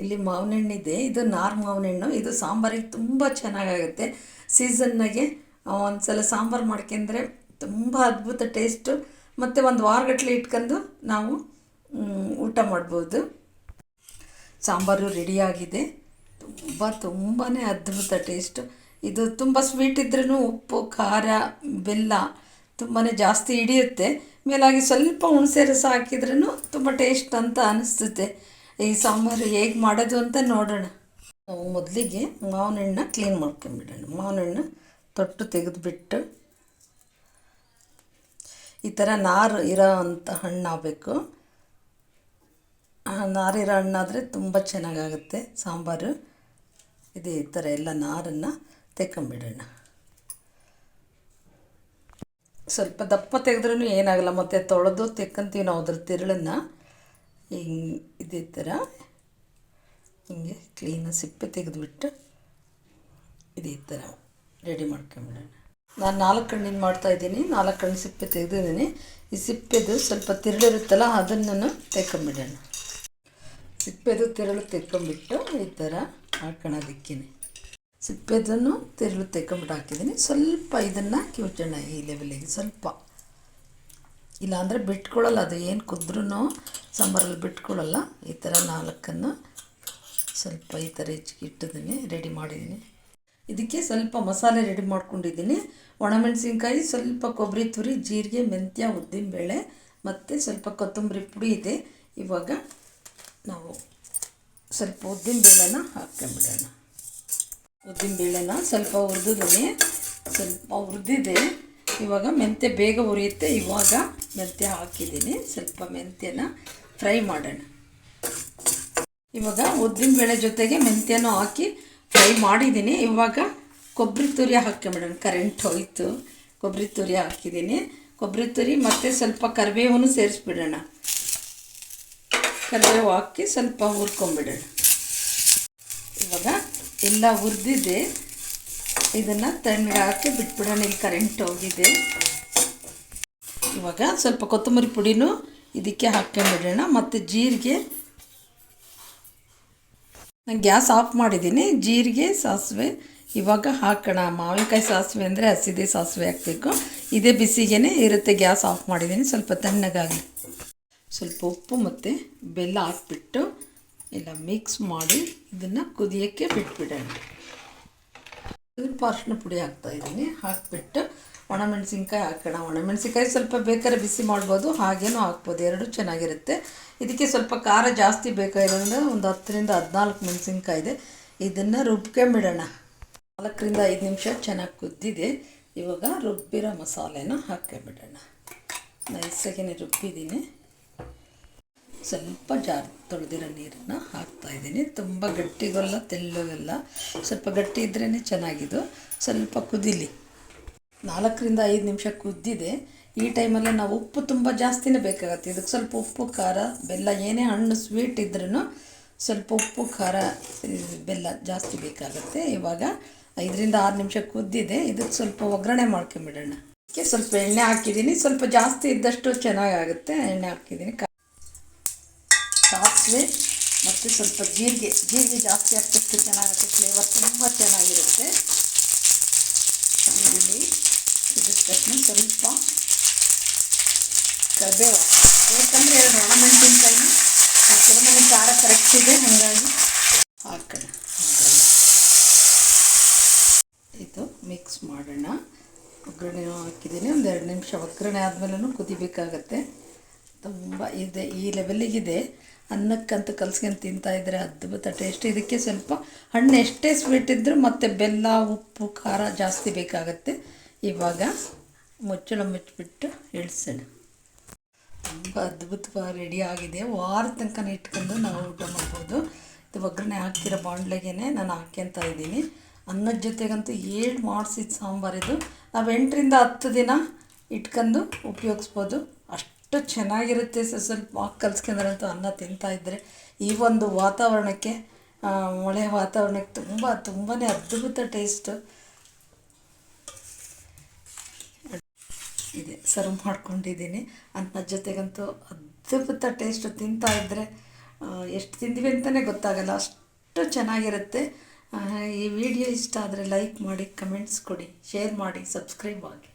ಇಲ್ಲಿ ಮಾವಿನ ಹಣ್ಣಿದೆ ಇದು ನಾರ್ ಮಾವಿನ ಹಣ್ಣು ಇದು ಸಾಂಬಾರಿಗೆ ತುಂಬ ಚೆನ್ನಾಗಾಗುತ್ತೆ. ಸೀಸನ್ನಾಗೆ ಒಂದು ಸಲ ಸಾಂಬಾರು ಮಾಡ್ಕೊಂಡ್ರೆ ತುಂಬ ಅದ್ಭುತ ಟೇಸ್ಟು. ಮತ್ತು ಒಂದು ವಾರಗಟ್ಟಲೆ ಇಟ್ಕೊಂಡು ನಾವು ಊಟ ಮಾಡ್ಬೋದು. ಸಾಂಬಾರು ರೆಡಿಯಾಗಿದೆ. ತುಂಬ ತುಂಬಾ ಅದ್ಭುತ ಟೇಸ್ಟು. ಇದು ತುಂಬ ಸ್ವೀಟ್ ಇದ್ರೂ ಉಪ್ಪು, ಖಾರ, ಬೆಲ್ಲ ತುಂಬಾ ಜಾಸ್ತಿ ಹಿಡಿಯುತ್ತೆ. ಮೇಲಾಗಿ ಸ್ವಲ್ಪ ಹುಣಸೆ ರಸ ಹಾಕಿದ್ರೂ ತುಂಬ ಟೇಸ್ಟ್ ಅಂತ ಅನಿಸ್ತದೆ ಈ ಸಾಂಬಾರು ಹೇಗೆ ಮಾಡೋದು ಅಂತ ನೋಡೋಣ. ನಾವು ಮೊದಲಿಗೆ ಮಾವಿನ ಹಣ್ಣನ್ನ ಕ್ಲೀನ್ ಮಾಡ್ಕೊಂಬಿಡೋಣ. ಮಾವಿನ ಹಣ್ಣು ತೊಟ್ಟು ತೆಗೆದುಬಿಟ್ಟು ಈ ಥರ ನಾರು ಇರೋ ಅಂಥ ಹಣ್ಣಾಗಬೇಕು. ನಾರಿರೋ ಹಣ್ಣಾದರೆ ತುಂಬ ಚೆನ್ನಾಗಾಗುತ್ತೆ ಸಾಂಬಾರು. ಇದು ಈ ಥರ ಎಲ್ಲ ನಾರನ್ನು ತೆಕ್ಕೊಂಬಿಡೋಣ. ಸ್ವಲ್ಪ ದಪ್ಪ ತೆಗೆದ್ರೂ ಏನಾಗಲ್ಲ, ಮತ್ತು ತೊಳೆದು ತೆಕ್ಕಂತೀವಿ ನಾವು ಅದ್ರ ತಿರುಳನ್ನು. ಹಿಂಗೆ ಇದೇ ಥರ ಹಿಂಗೆ ಕ್ಲೀನಾಗಿ ಸಿಪ್ಪೆ ತೆಗೆದುಬಿಟ್ಟು ಇದೇ ಥರ ರೆಡಿ ಮಾಡ್ಕೊಂಬಿಡೋಣ. ನಾನು ನಾಲ್ಕು ಹಣ್ಣಿನ ಮಾಡ್ತಾಯಿದ್ದೀನಿ ನಾಲ್ಕು ಹಣ್ಣು ಸಿಪ್ಪೆ ತೆಗೆದಿದ್ದೀನಿ. ಈ ಸಿಪ್ಪೆದು ಸ್ವಲ್ಪ ತಿರುಳಿರುತ್ತಲ್ಲ ಅದನ್ನು ತೆಕ್ಕೊಂಬಿಡೋಣ ಸಿಪ್ಪೆದು ತಿರುಳು ತೆಕ್ಕೊಂಬಿಟ್ಟು ಈ ಥರ ಹಾಕೋಣೋದಿಕ್ಕೇನೆ ಸಿಪ್ಪೆದನ್ನು ತಿರುಳು ತೆಕ್ಕೊಂಬಿಟ್ಟು ಹಾಕಿದ್ದೀನಿ. ಸ್ವಲ್ಪ ಇದನ್ನು ಕಿವುಚೋಣ ಈ ಲೆವೆಲಿಗೆ ಸ್ವಲ್ಪ. ಇಲ್ಲಾಂದರೆ ಬಿಟ್ಕೊಳ್ಳಲ್ಲ ಅದು ಏನು ಕುದ್ರೂ ಸಾಂಬಾರಲ್ಲಿ ಬಿಟ್ಕೊಳ್ಳಲ್ಲ. ಈ ಥರ ನಾಲ್ಕನ್ನು ಸ್ವಲ್ಪ ಈ ಥರ ಹೆಚ್ಚಿಗೆ ಇಟ್ಟಿದ್ದೀನಿ, ರೆಡಿ ಮಾಡಿದ್ದೀನಿ. ಇದಕ್ಕೆ ಸ್ವಲ್ಪ ಮಸಾಲೆ ರೆಡಿ ಮಾಡ್ಕೊಂಡಿದ್ದೀನಿ. ಒಣಮೆಣಸಿನ್ಕಾಯಿ, ಸ್ವಲ್ಪ ಕೊಬ್ಬರಿ ತುರಿ, ಜೀರಿಗೆ, ಮೆಂತ್ಯ, ಉದ್ದಿನಬೇಳೆ ಮತ್ತು ಸ್ವಲ್ಪ ಕೊತ್ತಂಬರಿ ಪುಡಿ ಇದೆ. ಇವಾಗ ನಾವು ಸ್ವಲ್ಪ ಉದ್ದಿನಬೇಳೆನ ಹಾಕ್ಕೊಂಬಿಡೋಣ. ಉದ್ದಿನಬೇಳೆನ ಸ್ವಲ್ಪ ಹುರಿದಿದ್ದೀನಿ. ಸ್ವಲ್ಪ ಹುರಿದಿದೆ. ಇವಾಗ ಮೆಂತ್ಯ ಬೇಗ ಉರಿಯುತ್ತೆ ಇವಾಗ ಮೆಂತ್ಯ ಹಾಕಿದ್ದೀನಿ. ಸ್ವಲ್ಪ ಮೆಂತ್ಯನ ಫ್ರೈ ಮಾಡೋಣ. ಇವಾಗ ಉದ್ದಿನ ಬೇಳೆ ಜೊತೆಗೆ ಮೆಂತ್ಯನೂ ಹಾಕಿ ಫ್ರೈ ಮಾಡಿದ್ದೀನಿ. ಇವಾಗ ಕೊಬ್ಬರಿ ತುರಿ ಹಾಕಿ ಮೇಡಮ್ ಕರೆಂಟ್ ಹೋಯ್ತು. ಕೊಬ್ಬರಿ ತುರಿ ಹಾಕಿದ್ದೀನಿ. ಕೊಬ್ಬರಿ ತುರಿ ಮತ್ತು ಸ್ವಲ್ಪ ಕರಿಬೇವನ್ನು ಸೇರಿಸ್ಬಿಡೋಣ. ಕರಿಬೇವು ಹಾಕಿ ಸ್ವಲ್ಪ ಹುರ್ಕೊಂಬಿಡೋಣ. ಇವಾಗ ಎಲ್ಲ ಹುರಿದಿದೆ. ಇದನ್ನು ತಣ್ಣಗೆ ಹಾಕಿ ಬಿಟ್ಬಿಡೋಣ. ಇಲ್ಲಿ ಕರೆಂಟ್ ಹೋಗಿದೆ. ಇವಾಗ ಸ್ವಲ್ಪ ಕೊತ್ತಂಬರಿ ಪುಡಿನೂ ಇದಕ್ಕೆ ಹಾಕ್ಕೊಂಡ್ಬಿಡೋಣ ಮತ್ತು ಜೀರಿಗೆ ನಾನು ಗ್ಯಾಸ್ ಆಫ್ ಮಾಡಿದ್ದೀನಿ. ಜೀರಿಗೆ, ಸಾಸಿವೆ, ಇವಾಗ ಹಾಕೋಣ. ಮಾವಿನಕಾಯಿ ಸಾಸಿವೆ ಅಂದರೆ ಹಸಿದೆ ಸಾಸಿವೆ ಹಾಕಬೇಕು. ಇದೇ ಬಿಸಿಗೇ ಇರುತ್ತೆ, ಗ್ಯಾಸ್ ಆಫ್ ಮಾಡಿದ್ದೀನಿ. ಸ್ವಲ್ಪ ತಣ್ಣಗಾಗಿ. ಸ್ವಲ್ಪ ಉಪ್ಪು ಮತ್ತು ಬೆಲ್ಲ ಹಾಕ್ಬಿಟ್ಟು, ಎಲ್ಲ ಮಿಕ್ಸ್ ಮಾಡಿ ಇದನ್ನು ಕುದಿಯೋಕ್ಕೆ ಬಿಟ್ಬಿಡೋಣ. ಸ್ವಲ್ಪ ಅರಿಶಿನ ಪುಡಿ ಹಾಕ್ತಾ ಇದ್ದೀನಿ. ಹಾಕಿಬಿಟ್ಟು ಒಣಮೆಣಸಿನ್ಕಾಯಿ ಹಾಕೋಣ. ಒಣಮೆಣಸಿನ್ಕಾಯಿ ಸ್ವಲ್ಪ ಬೇಕಾದ್ರೆ ಬಿಸಿ ಮಾಡ್ಬೋದು. ಹಾಗೇನೂ ಹಾಕ್ಬೋದು. ಎರಡೂ ಚೆನ್ನಾಗಿರುತ್ತೆ. ಇದಕ್ಕೆ ಸ್ವಲ್ಪ ಖಾರ ಜಾಸ್ತಿ ಬೇಕಾಗಿರೋದ್ರಿಂದ ಒಂದು ಹತ್ತರಿಂದ ಹದಿನಾಲ್ಕು ಮೆಣಸಿನ್ಕಾಯಿ ಇದೆ. ಇದನ್ನು ರುಬ್ಕೊಂಬಿಡೋಣ. ನಾಲ್ಕರಿಂದ ಐದು ನಿಮಿಷ ಚೆನ್ನಾಗಿ ಕುದ್ದಿದೆ. ಇವಾಗ ರುಬ್ಬಿರೋ ಮಸಾಲೆನ ಹಾಕ್ಕೊಂಬಿಡೋಣ. ನೈಸಾಗಿನೇ ರುಬ್ಬಿದ್ದೀನಿ. ಸ್ವಲ್ಪ ಜಾರ್ ತೊಳೆದಿರೋ ನೀರನ್ನು ಹಾಕ್ತಾ ಇದ್ದೀನಿ. ತುಂಬ ಗಟ್ಟಿಗಲ್ಲ, ತೆಳ್ಳಗಲ್ಲ. ಸ್ವಲ್ಪ ಗಟ್ಟಿ ಇದ್ರೇ ಚೆನ್ನಾಗಿದ್ದು. ಸ್ವಲ್ಪ ಕುದಿಲಿ. ನಾಲ್ಕರಿಂದ ಐದು ನಿಮಿಷ ಕುದ್ದಿದೆ. ಈ ಟೈಮಲ್ಲಿ ನಾವು ಉಪ್ಪು ತುಂಬ ಜಾಸ್ತಿನೇ ಬೇಕಾಗುತ್ತೆ. ಇದಕ್ಕೆ ಸ್ವಲ್ಪ ಉಪ್ಪು, ಖಾರ, ಬೆಲ್ಲ, ಏನೇ ಹಣ್ಣು ಸ್ವೀಟ್ ಇದ್ರೂ ಸ್ವಲ್ಪ ಉಪ್ಪು, ಖಾರ ಬೆಲ್ಲ ಜಾಸ್ತಿ ಬೇಕಾಗುತ್ತೆ. ಇವಾಗ ಐದರಿಂದ ಆರು ನಿಮಿಷ ಕುದ್ದಿದೆ. ಇದಕ್ಕೆ ಸ್ವಲ್ಪ ಒಗ್ಗರಣೆ ಮಾಡ್ಕೊಂಬಿಡೋಣ. ಸ್ವಲ್ಪ ಎಣ್ಣೆ ಹಾಕಿದ್ದೀನಿ. ಸ್ವಲ್ಪ ಜಾಸ್ತಿ ಇದ್ದಷ್ಟು ಚೆನ್ನಾಗಾಗುತ್ತೆ. ಎಣ್ಣೆ ಹಾಕಿದ್ದೀನಿ. ಸಾಸಿವೆ ಮತ್ತು ಸ್ವಲ್ಪ ಜೀರಿಗೆ ಜೀರಿಗೆ ಜಾಸ್ತಿ ಹಾಕಿದಷ್ಟು ಚೆನ್ನಾಗುತ್ತೆ ಫ್ಲೇವರ್ ತುಂಬ ಚೆನ್ನಾಗಿರುತ್ತೆ. ಈರುಳ್ಳಿ ಇದ್ರ ತಕ್ಷಣ ಸ್ವಲ್ಪ ಕರಿಬೇವು ಯಾಕಂದರೆ ಎರಡು ಒಣಮೆಣಸಿನ್ಕಾಯಿನ ನನಗೆ ಖಾರ ಕರೆಕ್ಟ್ ಇದೆ, ಹಾಗಾಗಿ ಹಾಕೋಣ. ಇದು ಮಿಕ್ಸ್ ಮಾಡೋಣ. ಒಗ್ಗರಣೆ ಹಾಕಿದ್ದೀನಿ ಒಂದು ಎರಡು ನಿಮಿಷ ಒಗ್ಗರಣೆ ಆದಮೇಲೂ ಕುದಿಬೇಕಾಗತ್ತೆ. ತುಂಬ ಇದೆ, ಈ ಲೆವೆಲ್ಲಿಗಿದೆ ಅನ್ನಕ್ಕಂತ ಕಲ್ಸ್ಕೊಂಡು ತಿಂತಾಯಿದ್ರೆ ಅದ್ಭುತ ಟೇಸ್ಟ್ ಇದಕ್ಕೆ ಸ್ವಲ್ಪ ಹಣ್ಣು ಎಷ್ಟೇ ಸ್ವೀಟ್ ಇದ್ದರೂ ಮತ್ತು ಬೆಲ್ಲ, ಉಪ್ಪು, ಖಾರ ಜಾಸ್ತಿ ಬೇಕಾಗತ್ತೆ. ಇವಾಗ ಮುಚ್ಚಳ ಮುಚ್ಚಿಬಿಟ್ಟು ಇಳಿಸೋಣ. ತುಂಬ ಅದ್ಭುತವಾಗಿ ರೆಡಿ ಆಗಿದೆ. ವಾರ ತನಕ ಇಟ್ಕೊಂಡು ನಾವು ಊಟ ಮಾಡ್ಬೋದು. ಇದು ಒಗ್ಗರಣೆ ಹಾಕ್ತಿರೋ ಬಾಣಲೆಗೆ ನಾನು ಹಾಕ್ಯಂತ ಇದ್ದೀನಿ. ಅನ್ನದ ಜೊತೆಗಂತೂ ಏಳು ಮಾಡಿಸಿದ ಸಾಂಬಾರಿದು ನಾವು ಎಂಟರಿಂದ ಹತ್ತು ದಿನ ಇಟ್ಕೊಂಡು ಉಪಯೋಗಿಸ್ಬೋದು. ಅಷ್ಟು ಚೆನ್ನಾಗಿರುತ್ತೆ ಸ್ವಲ್ಪ ಸ್ವಲ್ಪ ಕಲ್ಸ್ಕೊಂಡ್ರಂತೂ ಅನ್ನ ತಿಂತಾಯಿದ್ರೆ ಈ ಒಂದು ವಾತಾವರಣಕ್ಕೆ ಮಳೆ ವಾತಾವರಣಕ್ಕೆ ತುಂಬ ತುಂಬಾ ಅದ್ಭುತ ಟೇಸ್ಟು. ಇದೆ, ಸರ್ವ್ ಮಾಡ್ಕೊಂಡಿದ್ದೀನಿ. ಅಂತ ಜೊತೆಗಂತೂ ಅದ್ಭುತ ಟೇಸ್ಟು ತಿಂತಾ ಇದ್ದರೆ ಎಷ್ಟು ತಿಂದ್ವಿ ಅಂತಲೇ ಗೊತ್ತಾಗಲ್ಲ, ಅಷ್ಟು ಚೆನ್ನಾಗಿರುತ್ತೆ. ಈ ವಿಡಿಯೋ ಇಷ್ಟ ಆದರೆ ಲೈಕ್ ಮಾಡಿ, ಕಮೆಂಟ್ಸ್ ಕೊಡಿ, ಶೇರ್ ಮಾಡಿ, ಸಬ್ಸ್ಕ್ರೈಬ್ ಆಗಿ.